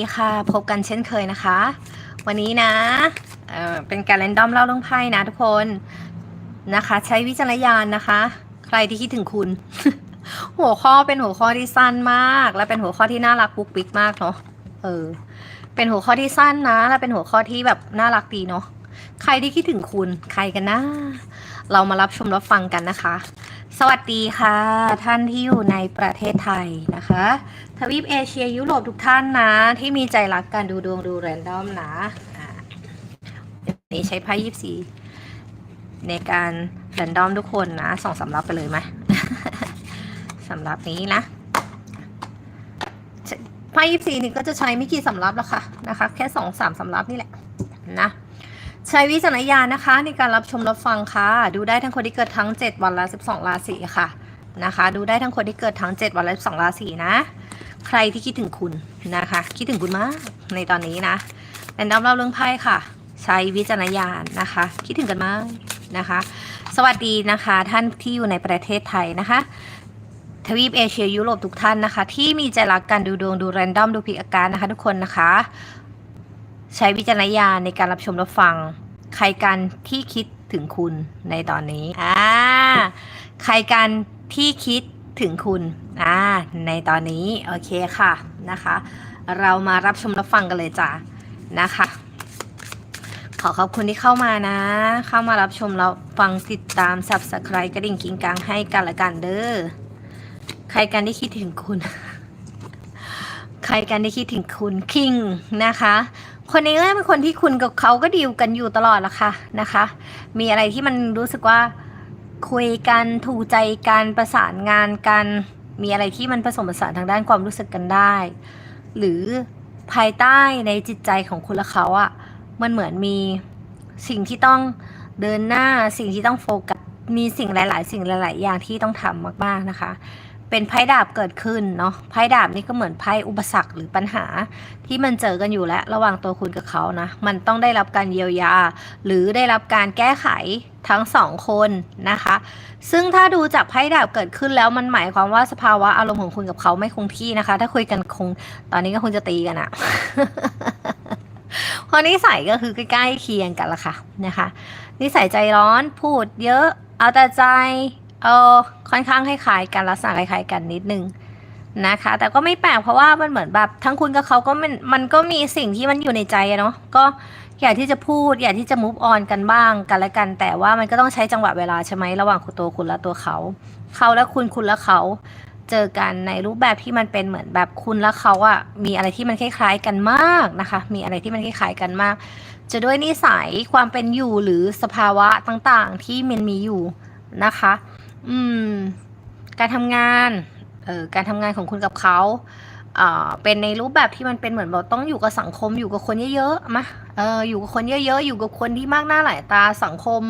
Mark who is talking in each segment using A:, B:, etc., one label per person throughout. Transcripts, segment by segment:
A: ดีค่ะ พบกันเช่นเคยนะคะ วันนี้นะเเป็นการเรนดอมเล่าเรื่องไพ่นะทุกคนนะคะ ใช้วิจารณญาณนะคะ ใครที่คิดถึงคุณ หัวข้อเป็นหัวข้อที่สั้นมาก และเป็นหัวข้อที่น่ารักปุ๊กปิ๊กมากเนาะเออ เป็นหัวข้อที่สั้นนะ และเป็นหัวข้อที่แบบน่ารักดีเนาะใครที่คิดถึงคุณ ใครกันนะเรามารับชมรับฟังกันนะคะ สวัสดีค่ะ ท่านที่อยู่ในประเทศไทยนะคะ ทวีปเอเชียยุโรปทุกท่านนะ ที่มีใจรักการดูดวงดูแรนดอมนะอ่าเดี๋ยวนี้ใช้ไพ่ยิบสีในการแรนดอมทุกคนนะส่องสำรับไปเลยไหมสำรับนี้นะไพ่ยิบสีนี่ก็จะใช้ไม่กี่สำรับแล้วค่ะนะคะ แค่สองสามสำรับนี่แหละนะใช้วิจารณญาณนะคะ ในการรับชมรับฟังค่ะ ดูได้ทั้งคนที่เกิดทั้ง 7 วันละ 12 ราศีค่ะนะคะ ดูได้ทั้งคนที่เกิดทั้ง 7 วันละ 12 ราศีนะ ใครที่คิดถึงคุณนะคะ คิดถึงคุณมากในตอนนี้นะแรนดอมเล่าเรื่องไพ่ค่ะ ใช้วิจารณญาณนะคะ คิดถึงกันมากนะคะ สวัสดีนะคะ ท่านที่อยู่ในประเทศไทยนะคะทวีปเอเชียยุโรปทุกท่านนะคะ ที่มีใจรักการดูดวงดูแรนดอมดูพิกอาการนะคะ ทุกคนนะคะ ใช้วิจารณญาณในการรับชมรับฟัง ใครกันที่คิดถึงคุณในตอนนี้อ่าใครกันที่คิดถึงคุณ อ่าในตอนนี้โอเคค่ะนะคะ เรามารับชมรับฟังกันเลยจ้ะนะคะ ขอขอบคุณที่เข้ามานะ เข้ามารับชมแล้วฟังติดตาม subscribe กระดิ่งกิ้งกังให้กันละกันเด้อใครกันที่คิดถึงคุณ ใครกันที่คิดถึงคุณคิงนะคะคนนี้ก็เป็นคนที่คุณกับเขาก็ดีลกันอยู่ตลอดละค่ะนะคะ มีอะไรที่มันรู้สึกว่าคุยกันถูกใจกันประสานงานกัน มีอะไรที่มันผสมผสานทางด้านความรู้สึกกันได้ หรือภายใต้ในจิตใจของคุณและเขาอะ่ะมันเหมือนมีสิ่งที่ต้องเดินหน้าสิ่งที่ต้องโฟกัสมีสิ่งหลาย ๆ สิ่งหลาย ๆ อย่างที่ต้องทำมาก ๆ นะคะ เป็นไพ่ดาบเกิดขึ้นเนาะไพ่ดาบนี่ก็เหมือนไพ่อุปสรรคหรือปัญหา ที่มันเจอกันอยู่แล้วระหว่างตัวคุณกับเขานะมันต้องได้รับการเยียวยา หรือได้รับการแก้ไขทั้งสองคนนะคะ ซึ่งถ้าดูจากไพ่ดาบเกิดขึ้นแล้วมันหมายความว่าสภาวะอารมณ์ของคุณกับเขาไม่คงที่นะคะ ถ้าคุยกันคงตอนนี้ก็คงจะตีกันอะเพราะนิสัยก็คือใกล้ๆเคียงกันละค่ะนะคะนิสัยใจร้อนพูดเยอะเอาแต่ใจ เออค่อนข้างคล้ายๆกันลักษณะคล้ายๆกันนิดนึงนะคะ แต่ก็ไม่แปลกเพราะว่ามันเหมือนแบบทั้งคุณกับเขาก็มันมันก็มีสิ่งที่มันอยู่ในใจเนาะก็อยากที่จะพูดอยากที่จะ move on กันบ้างกันและกัน แต่ว่ามันก็ต้องใช้จังหวะเวลาใช่ไหมระหว่างตัวคุณและตัวเขา เขาและคุณคุณและเขาเจอกันในรูปแบบที่มันเป็นเหมือนแบบคุณและเขาอะมีอะไรที่มันคล้ายๆกันมากนะคะ มีอะไรที่มันคล้ายๆกันมาก จะด้วยนิสัยความเป็นอยู่หรือสภาวะต่างๆ ที่มันมีอยู่นะคะ อืม การทำงาน เอ่อ การทำงานของคุณกับเขาอ่าเป็นในรูปแบบที่มันเป็นเหมือนแบบต้องอยู่กับสังคมอยู่กับคนเยอะๆมาเออ อยู่กับคนเยอะๆ อยู่กับคนที่มากหน้าหลายตาสังคม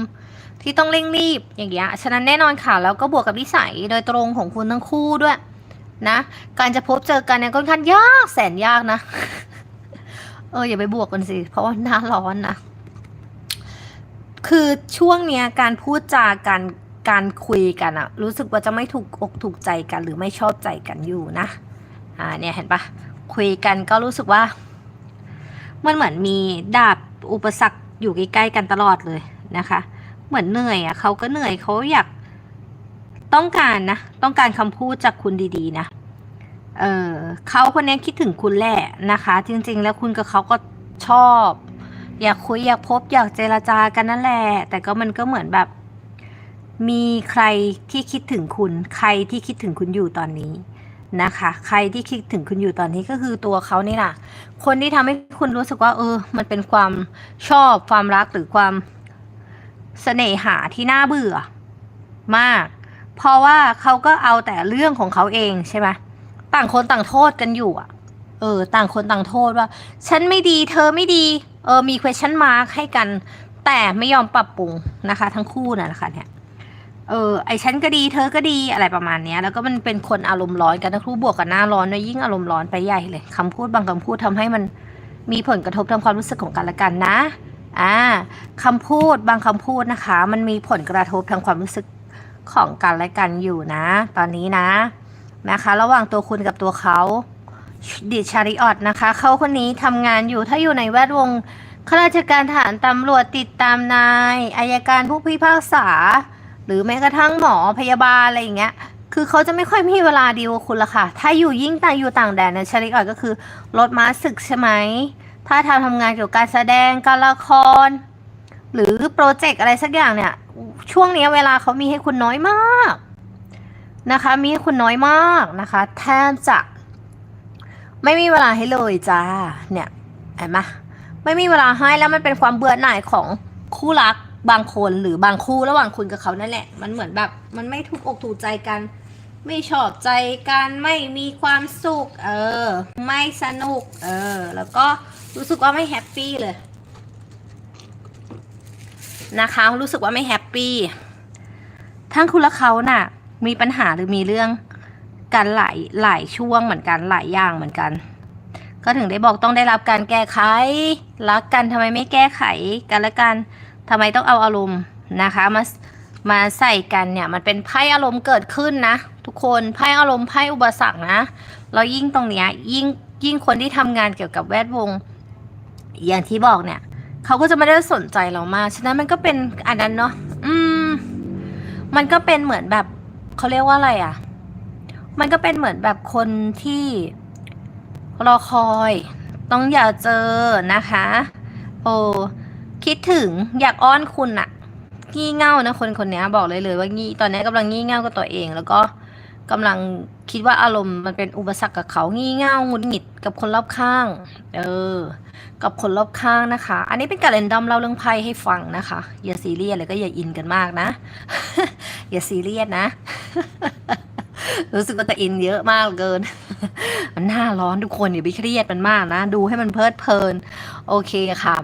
A: ที่ต้องเร่งรีบอย่างเงี้ย ฉะนั้นแน่นอนค่ะแล้วก็บวกกับนิสัยโดยตรงของคุณทั้งคู่ด้วยนะ การจะพบเจอกันเนี่ยค่อนข้างยากแสนยากนะ เอออย่าไปบวกกันสิ เพราะว่าหน้าร้อนนะ คือช่วงเนี้ยการพูดจาการ การคุยกันอะรู้สึกว่าจะไม่ถูกอกถูกใจกันหรือไม่ชอบใจกันอยู่นะอ่าเนี่ยเห็นปะคุยกันก็รู้สึกว่า มันเหมือนมีดาบอุปสรรคอยู่ใกล้ๆกันตลอดเลยนะคะ เหมือนเหนื่อยอะเขาก็เหนื่อยเขาอยากต้องการนะ ต้องการคำพูดจากคุณดีๆนะเออเขาคนนี้คิดถึงคุณแหละนะคะ จริงๆ แล้วคุณกับเขาก็ชอบ อยากคุยอยากพบอยากเจรจากันนั่นแหละ แต่ก็มันก็เหมือนแบบ มีใครที่คิดถึงคุณ ใครที่คิดถึงคุณอยู่ตอนนี้นะคะ ใครที่คิดถึงคุณอยู่ตอนนี้ก็คือตัวเขานี่แหละคนที่ทำให้คุณรู้สึกว่า เออ มันเป็นความชอบความรักหรือความเสน่หาที่น่าเบื่อ มาก เพราะว่าเขาก็เอาแต่เรื่องของเขาเองใช่ไหมต่างคนต่างโทษกันอยู่อะ เออ ต่างคนต่างโทษว่า ฉันไม่ดี เธอไม่ดี เออ มี question mark ให้กัน แต่ไม่ยอมปรับปรุงนะคะ ทั้งคู่น่ะนะคะเนี่ย เออไอฉันก็ดีเธอก็ดีอะไรประมาณเนี้ย แล้วก็มันเป็นคนอารมณ์ร้อนกันทั้งคู่บวกกับหน้าร้อนด้วยยิ่งอารมณ์ร้อนไปใหญ่เลยคำพูดบางคำพูดทำให้มันมีผลกระทบทางความรู้สึกของกันและกันนะอ่าคำพูดบางคำพูดนะคะ มันมีผลกระทบทางความรู้สึกของกันและกันอยู่นะ ตอนนี้นะนะคะ ระหว่างตัวคุณกับตัวเขาดิชาริออตนะคะ เขาคนนี้ทำงานอยู่ถ้าอยู่ในแวดวงข้าราชการทหารตำรวจติดตามนายอายการผู้พิพากษา หรือแม้กระทั่งหมอพยาบาลอะไรอย่างเงี้ย คือเขาจะไม่ค่อยมีเวลาดีลกับคุณละค่ะ ถ้าอยู่ยิ่งต่างอยู่ต่างแดนเนี่ยชาริออตก็คือรถม้าศึกใช่ไหม ถ้าทำทำงานเกี่ยวกับการแสดงการละคร หรือโปรเจกต์อะไรสักอย่างเนี่ย ช่วงนี้เวลาเขามีให้คุณน้อยมากนะคะ มีให้คุณน้อยมากนะคะ แทบจะไม่มีเวลาให้เลยจ้า เนี่ยเห็นไหมไม่มีเวลาให้แล้วมันเป็นความเบื่อหน่ายของคู่รัก บางคนหรือบางคู่ระหว่างคุณกับเขานั่นแหละ มันเหมือนแบบ มันไม่ถูกอกถูกใจกัน ไม่ชอบใจกันไม่มีความสุข เออ ไม่สนุก เออ แล้วก็รู้สึกว่าไม่แฮปปี้เลยนะคะ รู้สึกว่าไม่แฮปปี้ทั้งคุณและเขาน่ะ มีปัญหาหรือมีเรื่องกันหลายหลายช่วงเหมือนกันหลายอย่างเหมือนกัน ก็ถึงได้บอกต้องได้รับการแก้ไขรักกันทำไมไม่แก้ไขกันละกัน ทำไมต้องเอาอารมณ์นะคะมามาใส่กันเนี่ยมันเป็นไพ่อารมณ์เกิดขึ้นนะ ทุกคนไพ่อารมณ์ไพ่อุปสรรคนะแล้วยิ่งตรงเนี้ยยิ่งยิ่งคนที่ทำงานเกี่ยวกับแวดวง อย่างที่บอกเนี่ยเขาก็จะไม่ได้สนใจเรามากฉะนั้นมันก็เป็นอันนั้นเนาะอืม มันก็เป็นเหมือนแบบเขาเรียกว่าอะไรอะ มันก็เป็นเหมือนแบบคนที่รอคอย ต้องอยากเจอนะคะ โอ้ คิดถึงอยากอ้อนคุณอะงี่เง่านะคนคนนี้บอกเลยเลยว่างี่ตอนนี้กำลังงี่เง่ากับตัวเอง แล้วก็กำลังคิดว่าอารมณ์มันเป็นอุปสรรคกับเขางี่เง่าหงุดหงิดกับคนรอบข้าง เออ กับคนรอบข้างนะคะ อันนี้เป็นการเรนดอมเล่าเรื่องไพ่ให้ฟังนะคะ อย่าซีเรียสเลยก็อย่าอินกันมากนะ อย่าซีเรียสนะ รู้สึกว่าจะอินเยอะมากเกิน มันหน้าร้อนทุกคนอย่าไปเครียดมันมากนะ ดูให้มันเพลิดเพลิน โอเคค่ะ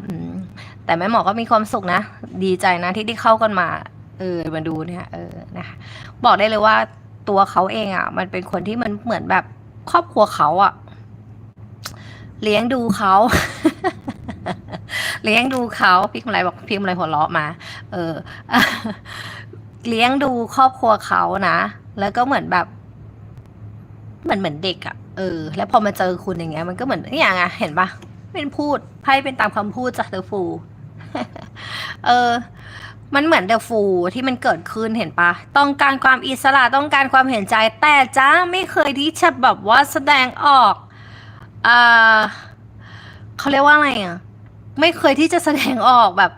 A: แต่แม่หมอก็มีความสุขนะ ดีใจนะที่ได้เข้ากันมา เออมาดูเนี่ยเออนะคะบอกได้เลยว่าตัวเขาเองอะ มันเป็นคนที่มันเหมือนแบบครอบครัวเขาอะ เลี้ยงดูเขาเลี้ยงดูเขาพี่กำไรบอกพี่กำไรหัวเราะมา เออ เลี้ยงดูครอบครัวเขานะ แล้วก็เหมือนแบบเหมือนเหมือนเด็กอะ่ะเออ แล้วพอมาเจอคุณอย่างเงี้ย มันก็เหมือนอย่างอะเห็นปะเป็นพูดไพ่เป็นตามคำพูดจากเดอะฟู เออ มันเหมือนเดอะฟูที่มันเกิดขึ้นเห็นปะ ต้องการความอิสระต้องการความเห็นใจ แต่จ้าไม่เคยที่จะแบบว่าแสดงออกอ่าเขาเรียกว่าอะไรอะ ไม่เคยที่จะแสดงออกแบบ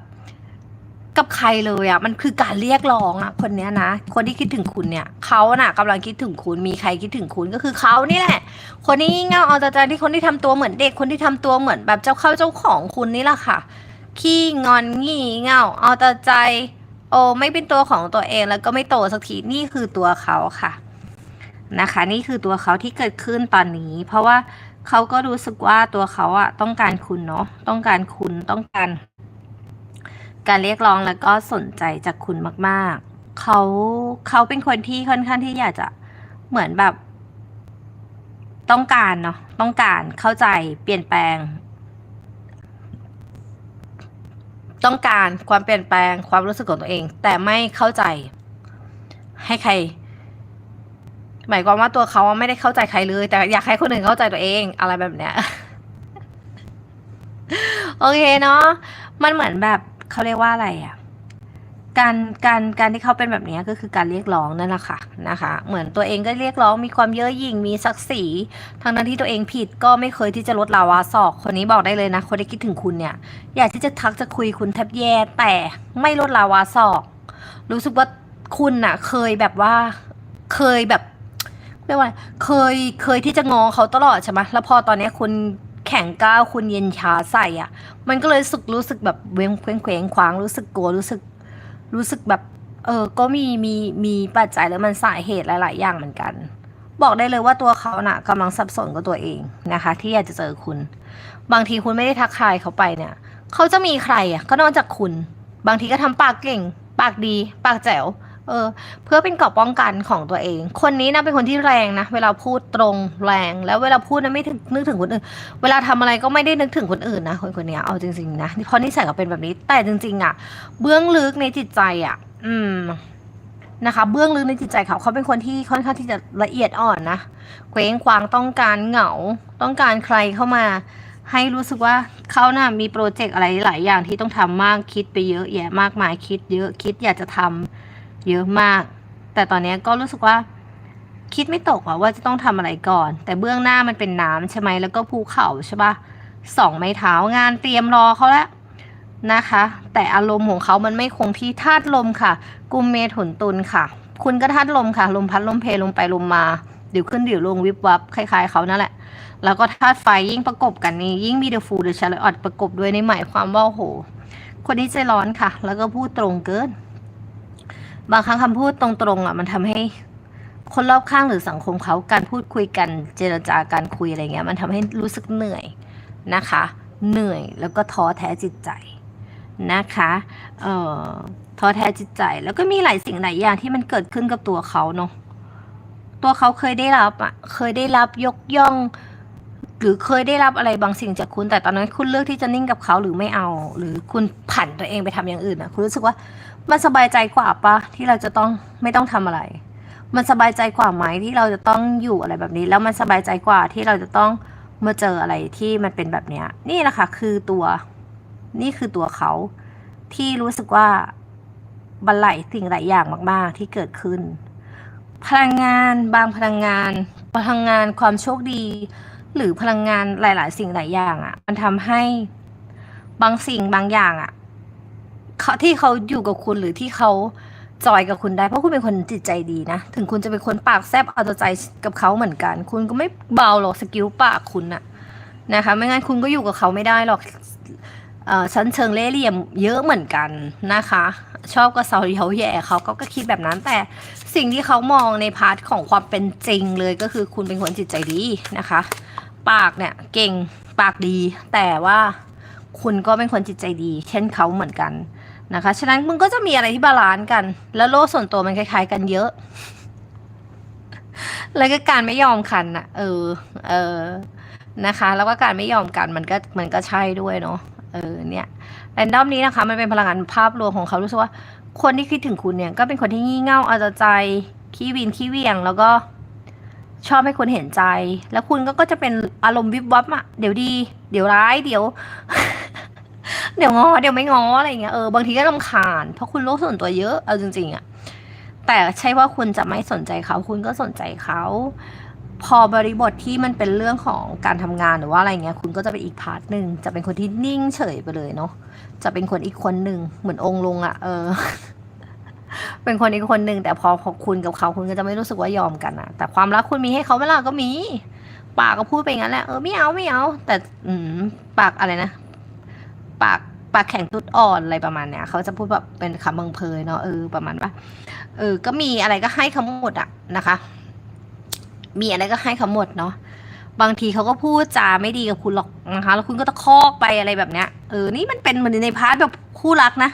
A: กับใครเลยอะมันคือการเรียกร้องอะ คนเนี้ยนะ คนที่คิดถึงคุณเนี่ยเขาน่ะกำลังคิดถึงคุณมีใครคิดถึงคุณก็คือเขานี่แหละ คนที่งี่เง่าเอาแต่ใจที่คนที่ทำตัวเหมือนเด็กคนที่ทำตัวเหมือนแบบเจ้าเข้าเจ้าของคุณนี่แหละค่ะ ขี้งอนงี่เง่าเอาแต่ใจ โอ้ไม่เป็นตัวของตัวเองแล้วก็ไม่โตสักทีนี่คือตัวเขาค่ะนะคะ นี่คือตัวเขาที่เกิดขึ้นตอนนี้ เพราะว่าเขาก็รู้สึกว่าตัวเขาอะต้องการคุณเนาะต้องการคุณต้องการ การเรียกร้องแล้วก็สนใจจากคุณมากๆเขาเขาเป็นคนที่ค่อนข้างที่อยากจะเหมือนแบบ ต้องการเนาะต้องการเข้าใจเปลี่ยนแปลง ต้องการความเปลี่ยนแปลงความรู้สึกของตัวเอง แต่ไม่เข้าใจ ให้ใคร หมายความว่าตัวเขาไม่ได้เข้าใจใครเลย แต่อยากให้คนอื่นเข้าใจตัวเองอะไรแบบเนี้ยโอเคเนาะมันเหมือนแบบเขาเรียกว่าอะไรอะ การการการที่เขาเป็นแบบนี้ก็คือการเรียกร้องนั่นแหละค่ะนะคะ เหมือนตัวเองก็เรียกร้องมีความเย่อหยิ่งมีศักดิ์ศรีทั้งนั้นที่ตัวเองผิดก็ไม่เคยที่จะลดลาวาศอกคนนี้บอกได้เลยนะคนที่คิดถึงคุณเนี่ยอยากที่จะทักจะคุยคุณแทบแย่แต่ไม่ลดลาวาศอก รู้สึกว่าคุณน่ะ เคยแบบว่าเคยแบบเรียกว่าเคยเคยที่จะงอเขาตลอดใช่ไหมแล้วพอตอนนี้คุณแข็งก้าวคุณเย็นชาใส่อะ มันก็เลยรู้สึกรู้สึกแบบเว้งเคว้งเคว้งคว้างรู้สึกกลัวรู้สึก รู้สึกแบบ เออ ก็มีมีมีปัจจัยแล้วมันสาเหตุหลาย ๆ อย่างเหมือนกัน บอกได้เลยว่าตัวเขาน่ะกำลังสับสนกับตัวเองนะคะ ที่อยากจะเจอคุณ บางทีคุณไม่ได้ทักทายเขาไปเนี่ยเขาจะมีใครอะก็นอกจากคุณ บางทีก็ทำปากเก่ง ปากดี ปากแจ๋ว เออ เพื่อเป็นเกราะป้องกันของตัวเอง คนนี้นะเป็นคนที่แรงนะ เวลาพูดตรงแรง แล้วเวลาพูดนะไม่ถึงนึกถึงคนอื่น เวลาทำอะไรก็ไม่ได้นึกถึงคนอื่นนะคนคนนี้เอาจริงๆนะเพราะนิสัยเขาเป็นแบบนี้ แต่จริง ๆ อะ เบื้องลึกในจิตใจอะ อืมนะคะเบื้องลึกในจิตใจเขาเขาเป็นคนที่ค่อนข้างที่จะละเอียดอ่อนนะเกว้งควางต้องการเหงา ต้องการใครเข้ามา ให้รู้สึกว่าเขาน่ะมีโปรเจกต์อะไรหลายอย่างที่ต้องทำมากคิดไปเยอะแยะมากมายคิดเยอะคิดอยากจะทำ เยอะมาก แต่ตอนนี้ก็รู้สึกว่า คิดไม่ตกอะว่าจะต้องทำอะไรก่อน แต่เบื้องหน้ามันเป็นน้ำใช่ไหมแล้วก็ภูเขาใช่ปะสองไม้เท้างานเตรียมรอเขาแล้วนะคะ แต่อารมณ์ของเขามันไม่คงที่ธาตุลมค่ะ กุมเมถุนตุลค่ะ คุณก็ธาตุลมค่ะ ลมพัดลมเพลลมไปลมมาเดี๋ยวขึ้นเดี๋ยวลงวิบวับคล้ายๆเขานั่นแหละ แล้วก็ธาตุไฟยิ่งประกบกันนี้ยิ่งมีเดอะฟูเดอะชาร์ลอตประกบด้วยในหมายความว่าโหคนนี้ใจร้อนค่ะ แล้วก็พูดตรงเกิน บางครั้งคำพูดตรงๆอะมันทำให้คนรอบข้างหรือสังคมเขาการพูดคุยกันเจรจาการคุยอะไรเงี้ยมันทำให้รู้สึกเหนื่อยนะคะ เหนื่อยแล้วก็ท้อแท้จิตใจนะคะเอ่อท้อแท้จิตใจแล้วก็มีหลายสิ่งหลายอย่างที่มันเกิดขึ้นกับตัวเขาเนาะตัวเขาเคยได้รับอะเคยได้รับยกย่อง หรือเคยได้รับอะไรบางสิ่งจากคุณแต่ตอนนั้นคุณเลือกที่จะนิ่งกับเขาหรือไม่เอา หรือคุณผันตัวเองไปทำอย่างอื่นอะคุณรู้สึกว่า มันสบายใจกว่าปะที่เราจะต้องไม่ต้องทำอะไร มันสบายใจกว่าไหมที่เราจะต้องอยู่อะไรแบบนี้ แล้วมันสบายใจกว่าที่เราจะต้องมาเจออะไรที่มันเป็นแบบเนี้ย นี่แหละค่ะคือตัว นี่คือตัวเขาที่รู้สึกว่าบันไหลสิ่งหลายอย่างมาก ๆ ที่เกิดขึ้น พลังงานบางพลังงาน พลังงานความโชคดี หรือพลังงานหลาย ๆ สิ่งหลายอย่างอะ่ะ มันทำให้บางสิ่งบางอย่างอะ่ะ เขาที่เขาอยู่กับคุณหรือที่เขาจอยกับคุณได้เพราะคุณเป็นคนจิตใจดีนะ ถึงคุณจะเป็นคนปากแซบเอาใจกับเขาเหมือนกัน คุณก็ไม่เบาหรอกสกิลปากคุณอะนะคะ ไม่งั้นคุณก็อยู่กับเขาไม่ได้หรอกชั้นเชิงเล่เหลี่ยมเยอะเหมือนกันนะคะ ชอบก็เซาเยาแย่เขาก็ก็คิดแบบนั้นแต่สิ่งที่เขามองในพาร์ทของความเป็นจริงเลยก็คือคุณเป็นคนจิตใจดีนะคะ ปากเนี่ยเก่งปากดี แต่ว่าคุณก็เป็นคนจิตใจดี เช่นเขาเหมือนกัน นะคะ ฉะนั้นมึงก็จะมีอะไรที่บาลานซ์กัน แล้วโลกส่วนตัวมันคล้าย ๆ กันเยอะ แล้วก็การไม่ยอมกันนะเออ เออ นะคะ แล้วก็การไม่ยอมกันมันก็มันก็ใช่ด้วยเนาะ เออ เนี่ยแรนดอมนี้นะคะ มันเป็นพลังงานภาพรวมของเขารู้สึกว่า คนที่คิดถึงคุณเนี่ย ก็เป็นคนที่งี่เง่าเอาใจ ขี้วินขี้เวียง แล้วก็ชอบให้คนเห็นใจ แล้วคุณก็ก็จะเป็นอารมณ์วิบวับอะเดี๋ยวดี เดี๋ยวร้าย เดี๋ยว เดี๋ยวงอเดี๋ยวไม่งออะไรเงี้ยเออบางทีก็รำคาญเพราะคุณโลกส่วนตัวเยอะเอาจริงๆอะแต่ใช่ว่าคุณจะไม่สนใจเขา คุณก็สนใจเขา พอบริบทที่มันเป็นเรื่องของการทำงานหรือว่าอะไรเงี้ย คุณก็จะเป็นอีกพาร์ทหนึ่งจะเป็นคนที่นิ่งเฉยไปเลยเนาะจะเป็นคนอีกคนหนึ่งเหมือนองค์ลงอะเออ เป็นคนอีกคนหนึ่งแต่พอพอคุณกับเขาคุณก็จะไม่รู้สึกว่ายอมกันอะแต่ความรักคุณมีให้เขาเวลาก็มีปากก็พูดไปงั้นแหละเออไม่เอาไม่เอา แต่ อืมปากอะไรนะ ปากปากแข็งตุดอ่อนอะไรประมาณเนี้ยเขาจะพูดแบบเป็นคำบังเพยเนาะเออประมาณว่าเออ ก็มีอะไรก็ให้เขาหมดอะนะคะ มีอะไรก็ให้เขาหมดเนาะบางทีเขาก็พูดจาไม่ดีกับคุณหรอกนะคะ แล้วคุณก็ตะคอกไปอะไรแบบเนี้ยเออนี่มันเป็นเหมือนในพาร์ทแบบคู่รักนะ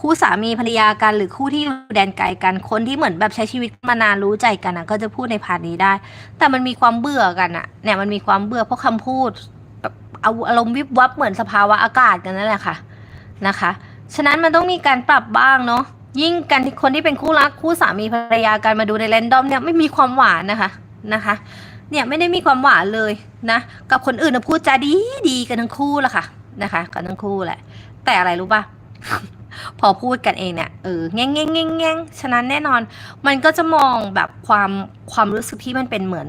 A: คู่สามีภรรยากันหรือคู่ที่อยู่แดนไกลกันคนที่เหมือนแบบใช้ชีวิตมานานรู้ใจกันอะก็จะพูดในพาร์ทนี้ได้ แต่มันมีความเบื่อกันอะเนี่ยมันมีความเบื่อเพราะคำพูด แบบเอาอารมณ์วิบวับเหมือนสภาวะอากาศกันนั่นแหละค่ะนะคะ ฉะนั้นมันต้องมีการปรับบ้างเนาะยิ่งกันที่คนที่เป็นคู่รักคู่สามีภรรยากันมาดูในแรนดอมเนี่ยไม่มีความหวานนะคะนะคะ เนี่ยไม่ได้มีความหวานเลยนะกับคนอื่นนะพูดจาดีดีกันทั้งคู่ละค่ะนะคะกันทั้งคู่แหละ แต่อะไรรู้ป่ะพอพูดกันเองเนี่ยเออแงงแง่งแง่งแง่งฉะนั้นแน่นอน มันก็จะมองแบบความความรู้สึกที่มันเป็นเหมือน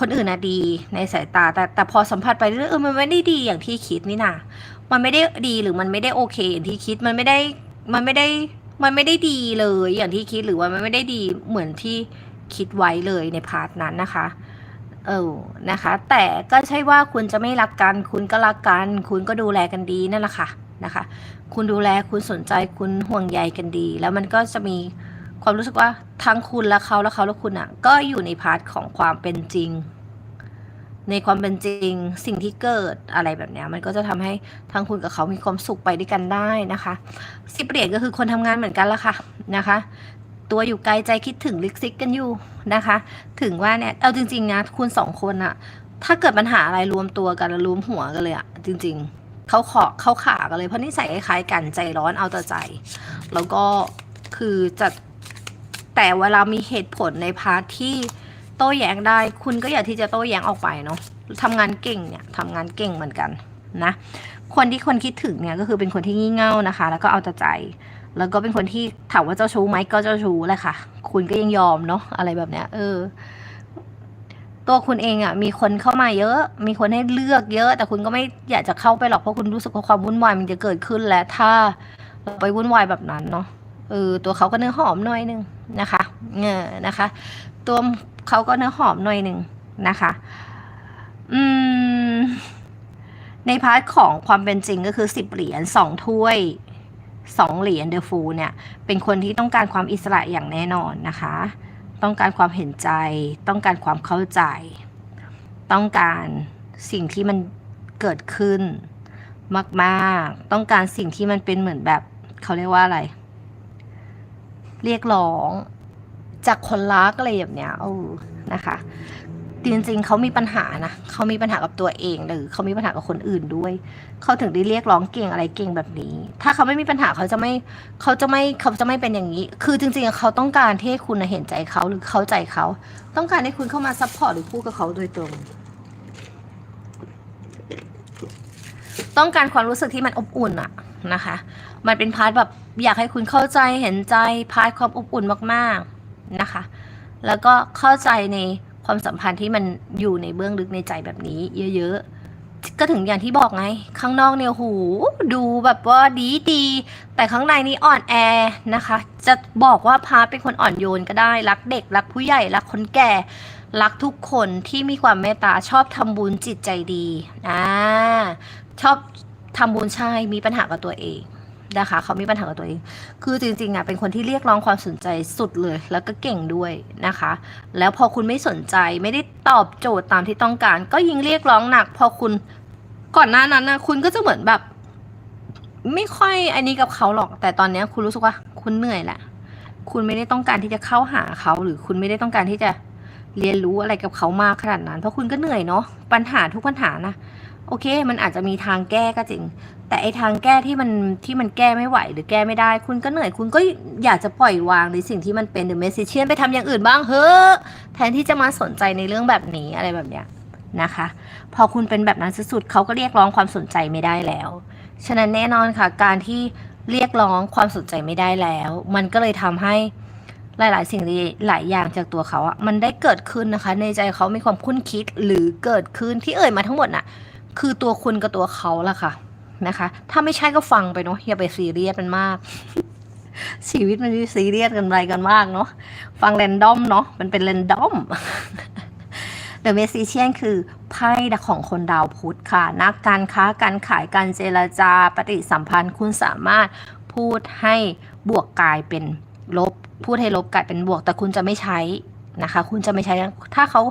A: คนอื่นนะดีในสายตา แต่แต่พอสัมผัสไปเรื่อยเออมันไม่ได้ดีอย่างที่คิดนี่นามันไม่ได้ดีหรือมันไม่ได้โอเค อย่างที่คิดมันไม่ได้มันไม่ได้มันไม่ได้ดีเลยอย่างที่คิดหรือว่ามันไม่ได้ดีเหมือนที่คิดไว้เลยในพาร์ทนั้นนะคะ เออนะคะ แต่ก็ใช่ว่าคุณจะไม่รักกัน คุณก็รักกัน คุณก็ดูแลกันดีนั่นแหละค่ะนะคะ คุณดูแลคุณสนใจคุณห่วงใยกันดี แล้วมันก็จะมี ความรู้สึกว่าทั้งคุณและเขาและเขาและคุณอะ ก็อยู่ในพาร์ทของความเป็นจริง ในความเป็นจริงสิ่งที่เกิดอะไรแบบเนี้ยมันก็จะทำให้ทั้งคุณกับเขามีความสุขไปด้วยกันได้นะคะสิบเหรียญก็คือคนทำงานเหมือนกันละค่ะนะคะ ตัวอยู่ไกลใจคิดถึงลิกซิกกันอยู่นะคะ ถึงว่าเนี่ยเอาจริงๆนะคุณสองคนอะถ้าเกิดปัญหาอะไรรวมตัวกันรวมหัวกันเลยอะจริง ๆเขาขอเขาขากันเลยเพราะนิสัยคล้ายๆกันใจร้อนเอาแต่ใจ แล้วก็คือจะ แต่เวลามีเหตุผลในพาร์ทที่โต้แย้งได้ คุณก็อย่าที่จะโต้แย้งออกไปเนาะทำงานเก่งเนี่ยทำงานเก่งเหมือนกันนะ คนที่คนคิดถึงเนี่ยก็คือเป็นคนที่งี่เง่านะคะ แล้วก็เอาแต่ใจ แล้วก็เป็นคนที่ถามว่าเจ้าชู้ไหมก็เจ้าชู้แหละค่ะ คุณก็ยังยอมเนาะอะไรแบบเนี้ย เออ ตัวคุณเองอะ่ะ มีคนเข้ามาเยอะ มีคนให้เลือกเยอะ แต่คุณก็ไม่อยากจะเข้าไปหรอกเพราะคุณรู้สึกว่าความวุ่นวายมันจะเกิดขึ้นและถ้าเราไปวุ่นวายแบบนั้นเนาะ เออตัวเขาก็เนื้อหอมหน่อยนึงนะคะเออนะคะ ตัวเขาก็เนื้อหอมหน่อยหนึ่งนะคะอืมในพาร์ทของความเป็นจริงก็คือสิบเหรียญสองถ้วยสองเหรียญเดอะฟูเนี่ย เป็นคนที่ต้องการความอิสระอย่างแน่นอนนะคะ ต้องการความเห็นใจ ต้องการความเข้าใจ ต้องการสิ่งที่มันเกิดขึ้นมาก ๆ ต้องการสิ่งที่มันเป็นเหมือนแบบเขาเรียกว่าอะไร เรียกร้อง จากคนรักอะไรแบบเนี้ยเออนะคะจริงๆเขามีปัญหานะเขามีปัญหากับตัวเองหรือเขามีปัญหากับคนอื่นด้วย เขาถึงได้เรียกร้องเก่งอะไรเก่งแบบนี้ ถ้าเขาไม่มีปัญหาเขาจะไม่เขาจะไม่เขาจะไม่เป็นอย่างนี้ คือจริงๆเขาต้องการที่ให้คุณเห็นใจเขาหรือเข้าใจเขา ต้องการให้คุณเข้ามาซัพพอร์ตหรือพูดกับเขาโดยตรง ต้องการความรู้สึกที่มันอบอุ่นอะนะคะ มันเป็นพาร์ทแบบ อยากให้คุณเข้าใจเห็นใจพาร์ทความอบอุ่นมากๆนะคะ แล้วก็เข้าใจในความสัมพันธ์ที่มันอยู่ในเบื้องลึกในใจแบบนี้ เยอะๆ ก็ถึงอย่างที่บอกไง ข้างนอกเนี่ยหูดูแบบว่าดีดีแต่ข้างในนี่อ่อนแอนะคะ จะบอกว่าพาเป็นคนอ่อนโยนก็ได้ รักเด็ก รักผู้ใหญ่ รักคนแก่ รักทุกคนที่มีความเมตตาชอบทำบุญจิตใจดีอ่าชอบทำบุญใช่มีปัญหากับตัวเอง นะคะ เขามีปัญหากับตัวเอง คือจริงๆอะเป็นคนที่เรียกร้องความสนใจสุดเลย แล้วก็เก่งด้วยนะคะ แล้วพอคุณไม่สนใจไม่ได้ตอบโจทย์ตามที่ต้องการ ก็ยิ่งเรียกร้องหนัก พอคุณก่อนหน้านั้นนะคุณก็จะเหมือนแบบ ไม่ค่อยอันนี้กับเขาหรอก แต่ตอนนี้คุณรู้สึกว่า คุณเหนื่อยแหละคุณไม่ได้ต้องการที่จะเข้าหาเขาหรือคุณไม่ได้ต้องการที่จะเรียนรู้อะไรกับเขามากขนาดนั้น เพราะคุณก็เหนื่อยเนาะปัญหาทุกปัญหานะ โอเค มันอาจจะมีทางแก้ก็จริง แต่ไอทางแก้ที่มันที่มันแก้ไม่ไหวหรือแก้ไม่ได้ คุณก็เหนื่อย คุณก็อยากจะปล่อยวางในสิ่งที่มันเป็นหรือเมสซิเชียนไปทำอย่างอื่นบ้างเฮ้อแทนที่จะมาสนใจในเรื่องแบบนี้อะไรแบบเนี้ยนะคะ พอคุณเป็นแบบนั้นสุดๆเขาก็เรียกร้องความสนใจไม่ได้แล้ว ฉะนั้นแน่นอนค่ะ การที่เรียกร้องความสนใจไม่ได้แล้ว มันก็เลยทำให้หลาย ๆ สิ่งหลายอย่างจากตัวเขาอะมันได้เกิดขึ้นนะคะ ในใจเขามีความคุ้นคิดหรือเกิดขึ้นที่เอ่ยมาทั้งหมดน่ะ คือตัวคุณกับตัวเขาล่ะค่ะนะคะ ถ้าไม่ใช่ก็ฟังไปเนาะอย่าไปซีเรียสมันมากชีวิตมันซีเรียสกันไรกันมากเนาะฟังแรนดอมเนาะมันเป็นแรนดอม The Magician คือไพ่ของคนดาวพุธค่ะ นักการค้าการขายการเจรจาปฏิสัมพันธ์ คุณสามารถพูดให้บวกกลายเป็นลบ พูดให้ลบกลายเป็นบวก แต่คุณจะไม่ใช้ นะคะ คุณจะไม่ใช้ถ้าเขา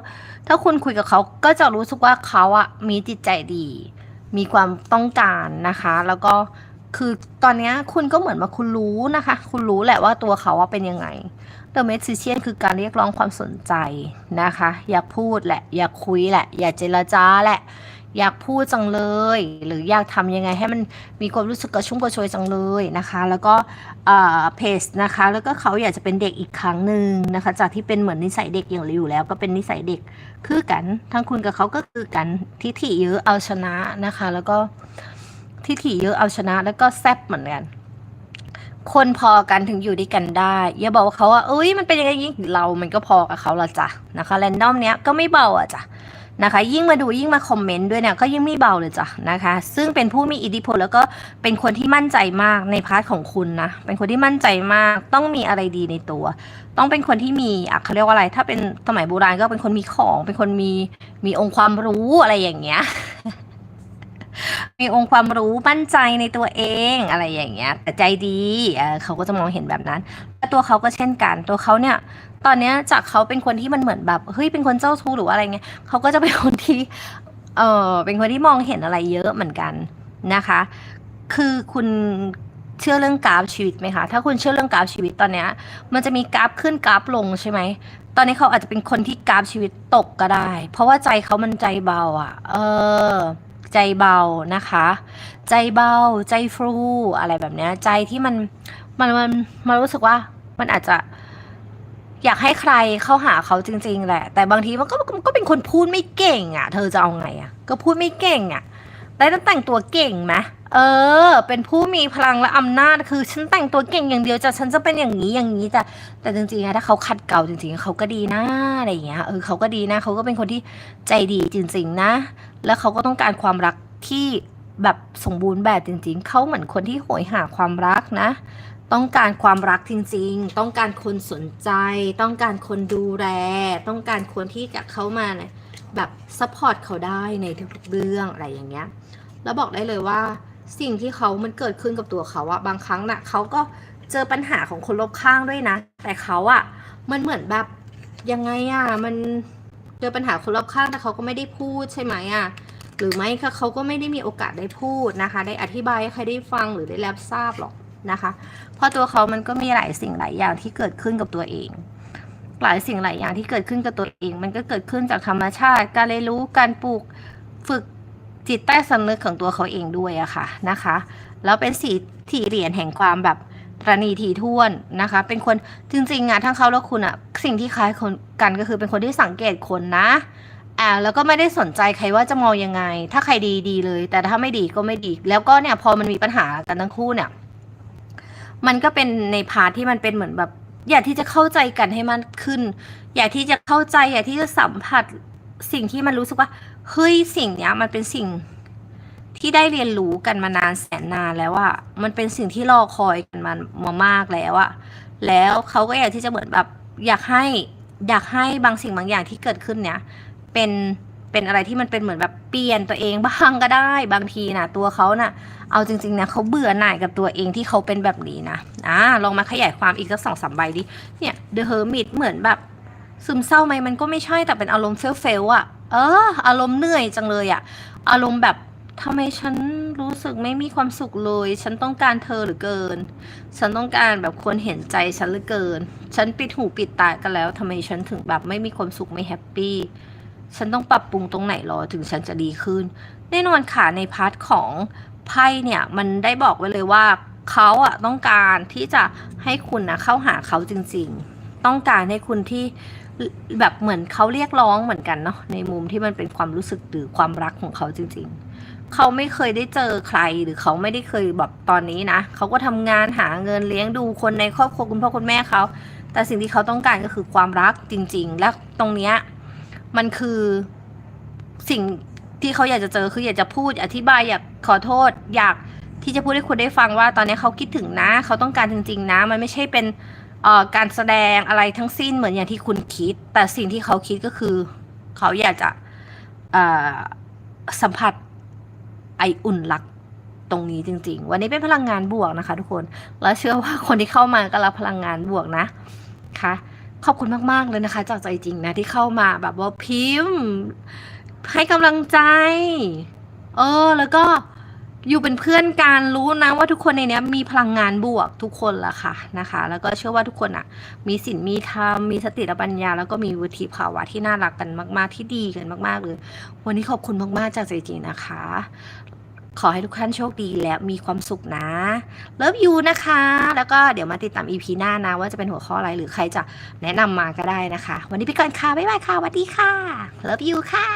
A: ถ้าคุณคุยกับเขาก็จะรู้สึกว่าเขาอะมีจิตใจดี มีความต้องการนะคะ แล้วก็คือตอนนี้คุณก็เหมือนว่าคุณรู้นะคะ คุณรู้แหละว่าตัวเขาว่าเป็นยังไง The Magician คือการเรียกร้องความสนใจนะคะ อยากพูดแหละ อยากคุยแหละ อยากเจรจาแหละ อยากพูดจังเลย หรืออยากทำยังไงให้มันมีความรู้สึกกระชุ่มกระชวยจังเลยนะคะ แล้วก็เพจนะคะ แล้วก็เขาอยากจะเป็นเด็กอีกครั้งหนึ่งนะคะ จากที่เป็นเหมือนนิสัยเด็กอย่างเราอยู่แล้ว ก็เป็นนิสัยเด็กคือกันทั้งคุณกับเขาก็คือกันทิฐิเยอะเอาชนะนะคะ แล้วก็ทิฐิเยอะเอาชนะ แล้วก็แซบเหมือนกันคนพอกันถึงอยู่ด้วยกันได้ อย่าบอกว่าเขาว่าเอ้ยมันเป็นยังไงยิ่งเรา มันก็พอกับเขาละจ้ะนะคะแรนดอมเนี้ยก็ไม่เบาอะจ้ะ นะคะ ยิ่งมาดูยิ่งมาคอมเมนต์ด้วยเนี่ยก็ยิ่งไม่เบาเลยจ้ะนะคะ ซึ่งเป็นผู้มีอิทธิพลแล้วก็เป็นคนที่มั่นใจมากในพาร์ทของคุณนะ เป็นคนที่มั่นใจมาก ต้องมีอะไรดีในตัว ต้องเป็นคนที่มีอะเขาเรียกว่าอะไร ถ้าเป็นสมัยโบราณก็เป็นคนมีของ เป็นคนมีมีองค์ความรู้อะไรอย่างเงี้ย มีองค์ความรู้มั่นใจในตัวเองอะไรอย่างเงี้ย แต่ใจดีเเขาก็จะมองเห็นแบบนั้นและตัวเขาก็เช่นกัน ตัวเขาเนี่ย ตอนเนี้ยจากเขาเป็นคนที่มันเหมือนแบบเฮ้ยเป็นคนเจ้าชู้หรือว่าอะไรเงี้ยเขาก็จะเป็นคนที่เออเป็นคนที่มองเห็นอะไรเยอะเหมือนกันนะคะ คือคุณเชื่อเรื่องกราฟชีวิตไหมคะ ถ้าคุณเชื่อเรื่องกราฟชีวิตตอนเนี้ย มันจะมีกราฟขึ้นกราฟลงใช่ไหม ตอนนี้เขาอาจจะเป็นคนที่กราฟชีวิตตกก็ได้ เพราะว่าใจเขามันใจเบาอะ เออ ใจเบานะคะ ใจเบาใจฟรูอะไรแบบเนี้ยใจที่มันมันมันมันรู้สึกว่ามันอาจจะอยากให้ใครเข้าหาเขาจริง ๆ แหละ แต่บางทีมันก็มันก็เป็นคนพูดไม่เก่งอะ่ะ เธอจะเอาไงอะ่ะ ก็พูดไม่เก่งอะ่ะแต่ต้องแต่งตัวเก่งไหมเออ เป็นผู้มีพลังและอำนาจคือฉันแต่งตัวเก่งอย่างเดียวจะฉันจะเป็นอย่างนี้อย่างนี้แต่แต่จริงๆอะถ้าเขาขัดเกลาจริงๆเขาก็ดีนะอะไรอย่างเงี้ยเออเขาก็ดีนะเขาก็เป็นคนที่ใจดีจริง ๆ นะ แล้วเขาก็ต้องการความรักที่แบบสมบูรณ์แบบจริง ๆ เขาเหมือนคนที่โหยหาความรักนะ ต้องการความรักจริง ๆ ต้องการคนสนใจ ต้องการคนดูแลต้องการคนที่จะเข้ามาเนี่ยแบบซัพพอร์ตเขาได้ในทุกๆเรื่องอะไรอย่างเงี้ยแล้วบอกได้เลยว่า สิ่งที่เขามันเกิดขึ้นกับตัวเขาอะบางครั้งน่ะเขาก็เจอปัญหาของคนรอบข้างด้วยนะ แต่เขาอะมันเหมือนแบบยังไงอะมันเจอปัญหาคนรอบข้างแต่เขาก็ไม่ได้พูดใช่ไหมอะหรือไม่คะเขาก็ไม่ได้มีโอกาสได้พูดนะคะ ได้อธิบายให้ใครได้ฟังหรือได้รับทราบหรอกนะคะเพราะตัวเขามันก็มีหลายสิ่งหลายอย่างที่เกิดขึ้นกับตัวเอง หลายสิ่งหลายอย่างที่เกิดขึ้นกับตัวเอง มันก็เกิดขึ้นจากธรรมชาติ การเรียนรู้การปลูกฝึก จิตใต้สำนึกของตัวเขาเองด้วยอะค่ะนะคะ แล้วเป็นสีที่เหรียญแห่งความแบบประณีทีท่วนนะคะ เป็นคนจริงๆอะทั้งเขาและคุณอะสิ่งที่คล้ายคนกันก็คือเป็นคนที่สังเกตคนนะอ่าแล้วก็ไม่ได้สนใจใครว่าจะมองยังไง ถ้าใครดีดีเลย แต่ถ้าไม่ดีก็ไม่ดี แล้วก็เนี่ยพอมันมีปัญหากันทั้งคู่เนี่ย มันก็เป็นในพาร์ทที่มันเป็นเหมือนแบบ อยากที่จะเข้าใจกันให้มันขึ้น อยากที่จะเข้าใจ อยากที่จะสัมผัสสิ่งที่มันรู้สึกว่า เฮ้ยสิ่งเนี้ยมันเป็นสิ่งที่ได้เรียนรู้กันมานานแสนนานแล้วอะมันเป็นสิ่งที่รอคอยกันมามามากแล้วอะแล้วเขาก็อยากที่จะเหมือนแบบอยากให้อยากให้บางสิ่งบางอย่างที่เกิดขึ้นเนี้ยเป็นเป็นอะไรที่มันเป็นเหมือนแบบเปลี่ยนตัวเองบ้างก็ได้บางทีนะตัวเขาน่ะเอาจริงๆนะเขาเบื่อหน่ายกับตัวเองที่เขาเป็นแบบนี้นะอ่าลองมาขยายความอีกสักสองสามใบดิเนี่ย The Hermit เหมือนแบบซึมเศร้าไหมมันก็ไม่ใช่แต่เป็นอารมณ์เฟลเฟลอะ ออ อารมณ์เหนื่อยจังเลยอะอารมณ์แบบทำไมฉันรู้สึกไม่มีความสุขเลย ฉันต้องการเธอเหรือเกิน ฉันต้องการแบบคนเห็นใจฉันเหลือเกิน ฉันปิดหูปิดตากันแล้วทำไมฉันถึงแบบไม่มีความสุขไม่แฮปปี้ฉันต้องปรับปรุงตรงไหนหรอถึงฉันจะดีขึ้น แน่นอนค่ะในพาร์ทของไพ่เนี่ยมันได้บอกไว้เลยว่าเขาอะต้องการที่จะให้คุณนะเข้าหาเขาจริงๆ ต้องการให้คุณที่ แบบเหมือนเขาเรียกร้องเหมือนกันเนาะในมุมที่มันเป็นความรู้สึกหรือความรักของเขาจริง ๆ เขาไม่เคยได้เจอใครหรือเขาไม่ได้เคยแบบตอนนี้นะเขาก็ทำงานหาเงินเลี้ยงดูคนในครอบครัวคุณพ่อคุณแม่เขาแต่สิ่งที่เขาต้องการก็คือความรักจริง ๆ และตรงเนี้ยมันคือสิ่งที่เขาอยากจะเจอคืออยากจะพูดอธิบายอยากขอโทษ อยากที่จะพูดให้คุณได้ฟังว่า ตอนนี้เขาคิดถึงนะ เขาต้องการจริง ๆ นะ มันไม่ใช่เป็น การแสดงอะไรทั้งสิ้นเหมือนอย่างที่คุณคิด แต่สิ่งที่เขาคิดก็คือ เขาอยากจะสัมผัสไออุ่นรักตรงนี้จริง ๆ วันนี้เป็นพลังงานบวกนะคะ ทุกคน แล้วเชื่อว่าคนที่เข้ามาก็รับพลังงานบวกนะค่ะขอบคุณมาก ๆ เลยนะคะ จากใจจริงนะ ที่เข้ามาแบบว่าพิมพ์ ให้กำลังใจ เออ แล้วก็ อยู่เป็นเพื่อนกันรู้นะว่าทุกคนในเนี้ยมีพลังงานบวกทุกคนละค่ะนะคะ แล้วก็เชื่อว่าทุกคนอะ มีศีลมีธรรมมีสติและปัญญา แล้วก็มีวุฒิภาวะที่น่ารักกันมาก ๆ ที่ดีกันมาก ๆ เลย วันนี้ขอบคุณมาก ๆ จากใจจริงนะคะ ขอให้ทุกท่านโชคดีและมีความสุขนะเลิฟยูนะคะ แล้วก็เดี๋ยวมาติดตาม EP หน้านะ ว่าจะเป็นหัวข้ออะไรหรือใครจะแนะนำมาก็ได้นะคะ วันนี้ไปก่อนค่ะบ๊ายบายค่ะสวัสดีค่ะเลิฟยูค่ะ